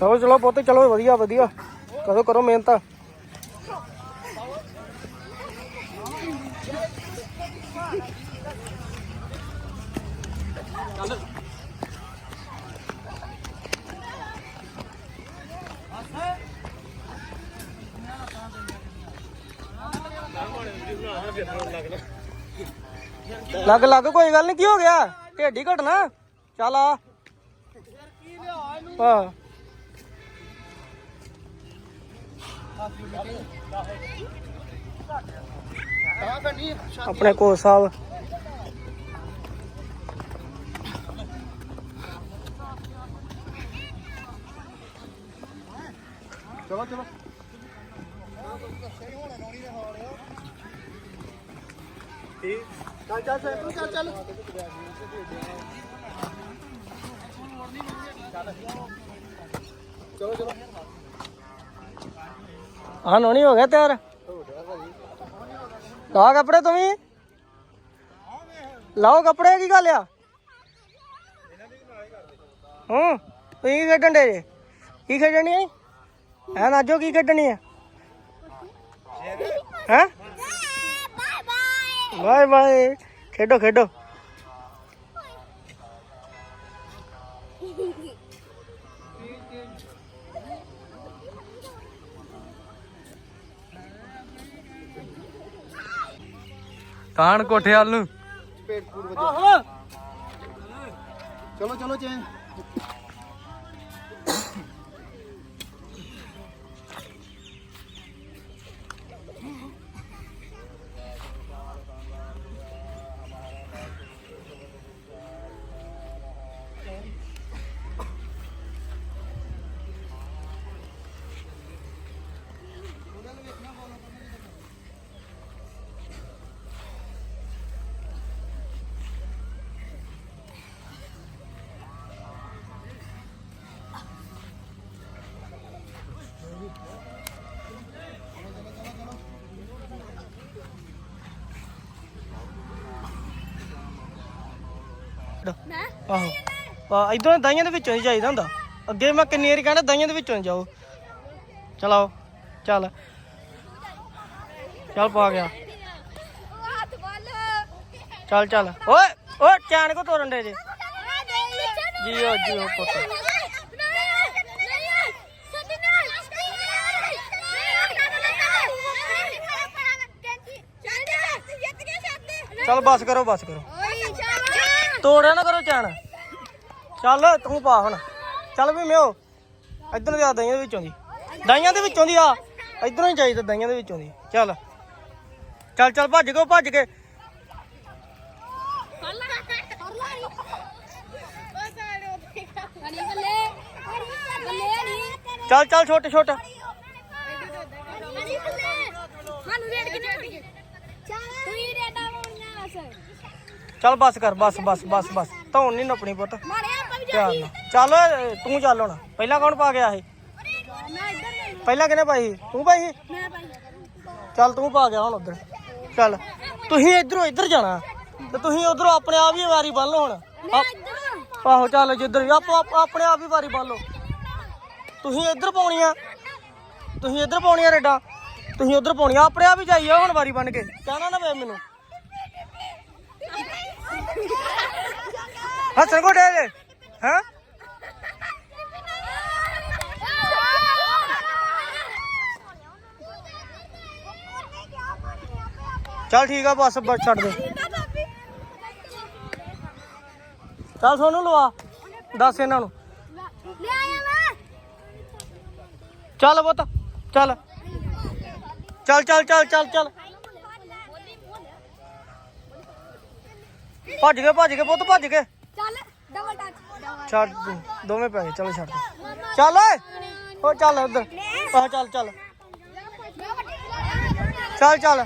ਚਲੋ ਚਲੋ, ਪੁੱਤ, ਚਲੋ, ਵਧੀਆ ਵਧੀਆ। ਕਰੋ ਕਰੋ ਮਿਹਨਤ। ਲੱਗ ਲੱਗ, ਕੋਈ ਗੱਲ ਨਹੀਂ ਕੀ ਹੋ ਗਿਆ? ਢੇਡੀ ਘਟਣਾ ਚੱਲ ਆ। ਹਾਂ ਆਪਣੇ ਕੋਚ ਸਾਹਿਬ ਚਲੋ ਚਲੋ ਚੱਲ ਚੱਲ ਸੈਂਟਰ ਚੱਲ ਹਾਂ ਨੋਣੀ ਹੋ ਗਿਆ ਤਿਆਰ? ਲਾ ਕੱਪੜੇ ਤੂੰ ਵੀ ਲਾਓ ਕੱਪੜੇ ਕੀ ਗੱਲ ਆ? ਹੂੰ ਤੁਸੀਂ ਕੀ ਖੇਡਣ ਦੇ ਕੀ ਖੇਡਣੀ ਹੈ ਹੈ ਨਾਜੋ ਕੀ ਖੇਡਣੀ ਹੈ ਹੈ? ਬਾਏ ਬਾਏ ਖੇਡੋ ਖੇਡੋ। ਕਾਣ ਕੋਠੇ ਵੱਲ ਨੂੰ। ਚਲੋ ਚਲੋ ਚੇਂਜ। ਆਹੋ। ਆ ਇਧਰੋਂ ਦਾਈਆਂ ਦੇ ਵਿੱਚੋਂ ਹੀ ਚਾਹੀਦਾ ਹੁੰਦਾ। ਅੱਗੇ ਮੈਂ ਕਿੰਨੀ ਵਾਰੀ ਕਹਿੰਦਾ ਦਾਈਆਂ ਦੇ ਵਿੱਚੋਂ ਜਾਓ। ਚਲਾਓ। ਚੱਲ। ਚੱਲ ਪਾ ਗਿਆ। ਚੱਲ ਚੱਲ। ਓਏ ਓਏ ਚੈਨ ਕੋ ਤੋਰਨ ਦੇ ਜੇ? ਜੀਓ ਜੀਓ ਪੁੱਤ। ਚੱਲ ਬਸ ਕਰੋ ਬਸ ਕਰੋ। ਤੋੜਿਆ ਨਾ ਕਰੋ ਚੈਨ। ਚੱਲ, ਤੂੰ ਪਾ ਹੁਣ। ਚੱਲ ਵੀ ਮਿਓ। ਇੱਧਰ ਜਾ, ਦਾਈਆਂ ਦੇ ਵਿੱਚੋਂ ਦੀ। ਦਾਈਆਂ ਦੇ ਵਿੱਚੋਂ ਦੀ ਆ। ਇੱਧਰੋਂ ਹੀ ਚਾਹੀਦਾ, ਦਾਈਆਂ ਦੇ ਵਿੱਚੋਂ ਦੀ। ਚੱਲ। ਚੱਲ ਚੱਲ, ਭੱਜ ਕੇ ਭੱਜ ਕੇ। ਚੱਲ ਚੱਲ, ਛੋਟੇ ਛੋਟੇ। ਚੱਲ ਬਸ ਕਰ ਬਸ ਬਸ ਬਸ ਬਸ। ਧੌਣ ਨਹੀਂ ਨੱਪਣੀ ਪੁੱਤ। ਨਾਲ ਚੱਲ ਓਏ, ਤੂੰ ਚੱਲ ਹੁਣ। ਪਹਿਲਾਂ ਕੌਣ ਪਾ ਗਿਆ ਇਹ? ਪਹਿਲਾਂ ਕਿਹਨੇ ਪਾਈ ਸੀ? ਤੂੰ ਪਾਈ ਸੀ? ਚੱਲ ਤੂੰ ਪਾ ਗਿਆ ਹੁਣ ਉਧਰ। ਚੱਲ। ਤੁਸੀਂ ਇਧਰੋਂ ਇੱਧਰ ਜਾਣਾ। ਤੇ ਤੁਸੀਂ ਉਧਰੋਂ ਆਪਣੇ ਆਪ ਹੀ ਵਾਰੀ ਬੰਨ ਲਓ ਹੁਣ। ਆਪ- ਆਹੋ ਚੱਲ ਜਿੱਧਰ ਆਪੋ ਆਪ- ਆਪਣੇ ਆਪ ਹੀ ਵਾਰੀ ਬੰਨ ਲਓ। ਤੁਸੀਂ ਇੱਧਰ ਪਾਉਣੀਆਂ ਤੁਸੀਂ ਇੱਧਰ ਪਾਉਣੀਆਂ ਰੇਡਾਂ। ਤੁਸੀਂ ਉਧਰ ਪਾਉਣੀਆਂ। ਆਪਣੇ ਆਪ ਹੀ ਜਾਈਏ ਹੁਣ ਵਾਰੀ ਬਣ ਕੇ। ਕਹਿਣਾ ਨਾ ਵੇ ਮੈਨੂੰ। ਹੱਸਣ ਕੋ ਡੇ ਜੇ। ਹੈ? ਚੱਲ ਠੀਕ ਆ, ਬਸ ਬਸ, ਛੱਡ ਦੇ। ਚੱਲ ਸੋਨੂੰ ਲਵਾ। ਦੱਸ ਇਹਨਾਂ ਨੂੰ। ਚੱਲ ਪੁੱਤ ਚੱਲ ਚੱਲ। ਚੱਲ ਚੱਲ ਚੱਲ ਚੱਲ। ਭੱਜ ਗਏ ਭੱਜ ਗਏ ਪੁੱਤ ਭੱਜ ਗਏ। ਚੱਲ ਡਬਲ ਟੱਚ ਛੱਡ ਤੂੰ, ਦੋਵੇਂ ਪੈ ਗਏ ਚਲੋ ਛੱਡ ਦੇ। ਚੱਲ ਓਏ ਓ ਚੱਲ ਉਧਰ ਆਹ ਚੱਲ ਚੱਲ। ਚੱਲ ਚੱਲ।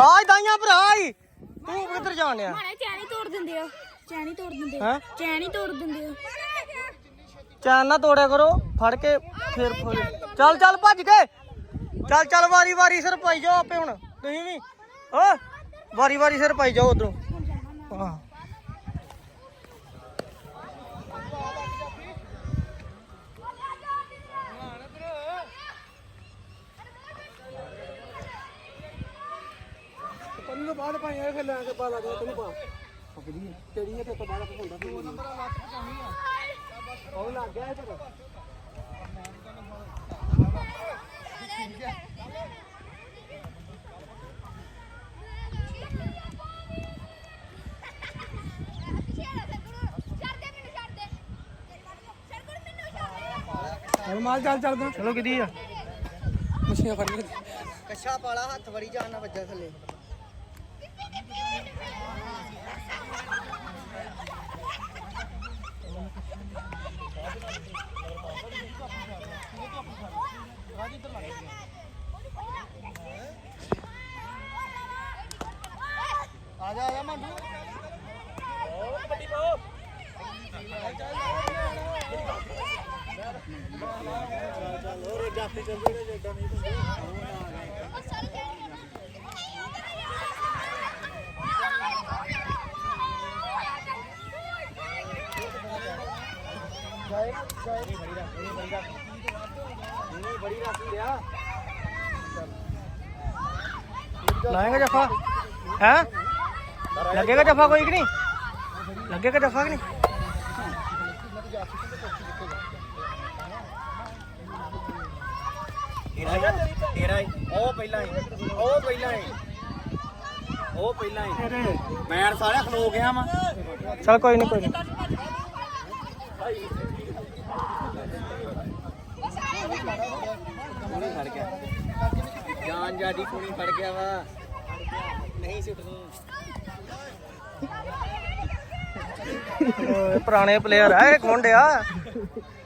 ਆਈ ਦਾਈਆਂ ਭਰਾ ਆਈ। ਤੂੰ ਕਿੱਧਰ ਜਾਣ ਆ ਮਾਰੇ ਚੈਨੀ ਤੋੜ ਦਿੰਦੇ ਹੋ ਚੈਨੀ ਤੋੜ ਦਿੰਦੇ ਹੈ? ਚੈਨੀ ਤੋੜ ਦਿੰਦੇ ਹੋ ਚੈਨ ਨਾ ਤੋੜਿਆ ਕਰੋ ਫੜ ਕੇ ਫੇਰ ਫੋਲ। ਚੱਲ ਚੱਲ ਭੱਜ ਕੇ। ਚੱਲ ਚੱਲ ਵਾਰੀ ਵਾਰੀ ਸਿਰ ਪਾਈ ਜਾਓ ਆਪੇ ਹੁਣ। ਤੁਸੀਂ ਵੀ। ਓ ਵਾਰੀ ਵਾਰੀ ਸਿਰ ਪਾਈ ਜਾਓ ਉਧਰੋਂ। ਹਾਂ। ਤੈਨੂੰ ਪਾਈਆਂ ਫਿਰ ਲੈ ਕੇ ਪਾ ਲਾ ਦੇ ਤੈਨੂੰ ਪਾ। ਪਕੜੀ ਕਿਹੜੀ ਹੈ ਤੇ ਤੋਂ ਬਾਹਰ ਹੁੰਦਾ। ਤੂੰ ਨੰਬਰ ਲੱਤ ਆ। ਉਹ ਲੱਗ ਗਿਆ ਇੱਧਰ। ਚੱਲ ਮਾਲ ਚੱਲ ਚੱਲਦਾ। ਚਲੋ ਕਿਦੀ ਆ? ਮੱਛੀਆਂ ਫੜ ਲੈ ਕੱਛਾ ਪਾਲਾ ਹੱਥ ਵੜੀ ਜਾਣ ਨਾ ਵੱਜਾ ਥੱਲੇ। ਲਾਏਗਾ ਜਫਾ? ਹੈ? ਲੱਗੇਗਾ ਜਫਾ ਕੋਈ ਕਿ ਨਹੀਂ? ਲੱਗੇਗਾ ਜਫਾ ਕਿ ਨਹੀਂ? ਤੇਰਾ ਹੀ ਉਹ ਪਹਿਲਾਂ ਹੀ ਉਹ ਪਹਿਲਾਂ ਹੀ। ਉਹ ਪਹਿਲਾਂ ਹੀ। ਮੈਂ ਸਾਰਿਆ ਖਲੋ ਗਿਆ ਵਾਂ। ਚਲ ਕੋਈ ਨਹੀਂ ਕੋਈ ਨਹੀਂ ਕੋਣੀ ਫੜ ਗਿਆ ਜਾਨ ਜਾਦੀ ਕੋਣੀ ਫੜ ਗਿਆ ਵਾ। ਨਹੀਂ ਸੁੱਟਣੀ ਓਏ, ਪੁਰਾਣੇ ਪਲੇਅਰ ਆ ਇਹ ਖੋਂਡਿਆ।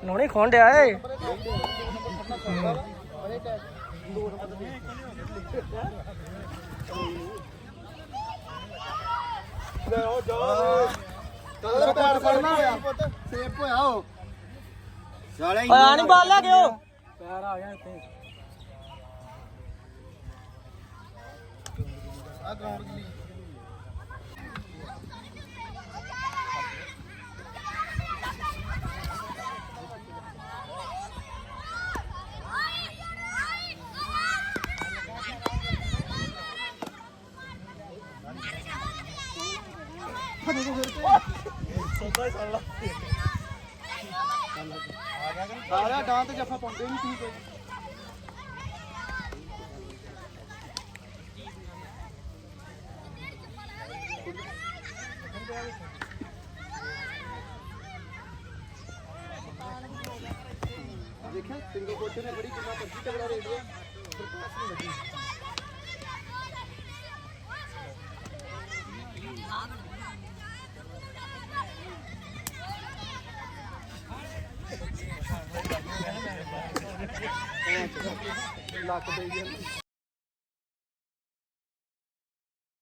ਨੋਣੀ ਖੋਂਡਿਆ ਏ ਕਦੋਂ ਪੈਰ ਫੜਨਾ ਹੋਇਆ ਸੇਫ ਹੋਇਆ ਉਹ ਸਾਲੇ ਆ ਨਹੀਂ ਬਾਲ ਲੈ ਗਿਓ ਪੈਰ ਆ ਗਿਆ ਇੱਥੇ ਆ ਗਰਾਊਂਡ ਦੀ ਸਾਰਾ ਡਾਂ ਤੇ ਜੱਫਾ ਪਾਉਂਦੇ ਨਹੀਂ ਤੁਸੀਂ ਕੋਈ ਦੇਖਿਆ, ਸਿੰਗਲ ਕੋਚੇ ਨੇ ਬੜੀ ਕਿੰਨਾ ਮਰਜ਼ੀ ਤਗੜਾ ਰੇਟ ਲਿਆ ਪਰ ਪਾਸ ਨਹੀਂ ਲੱਗੀ ਲੱਕ ਦੇ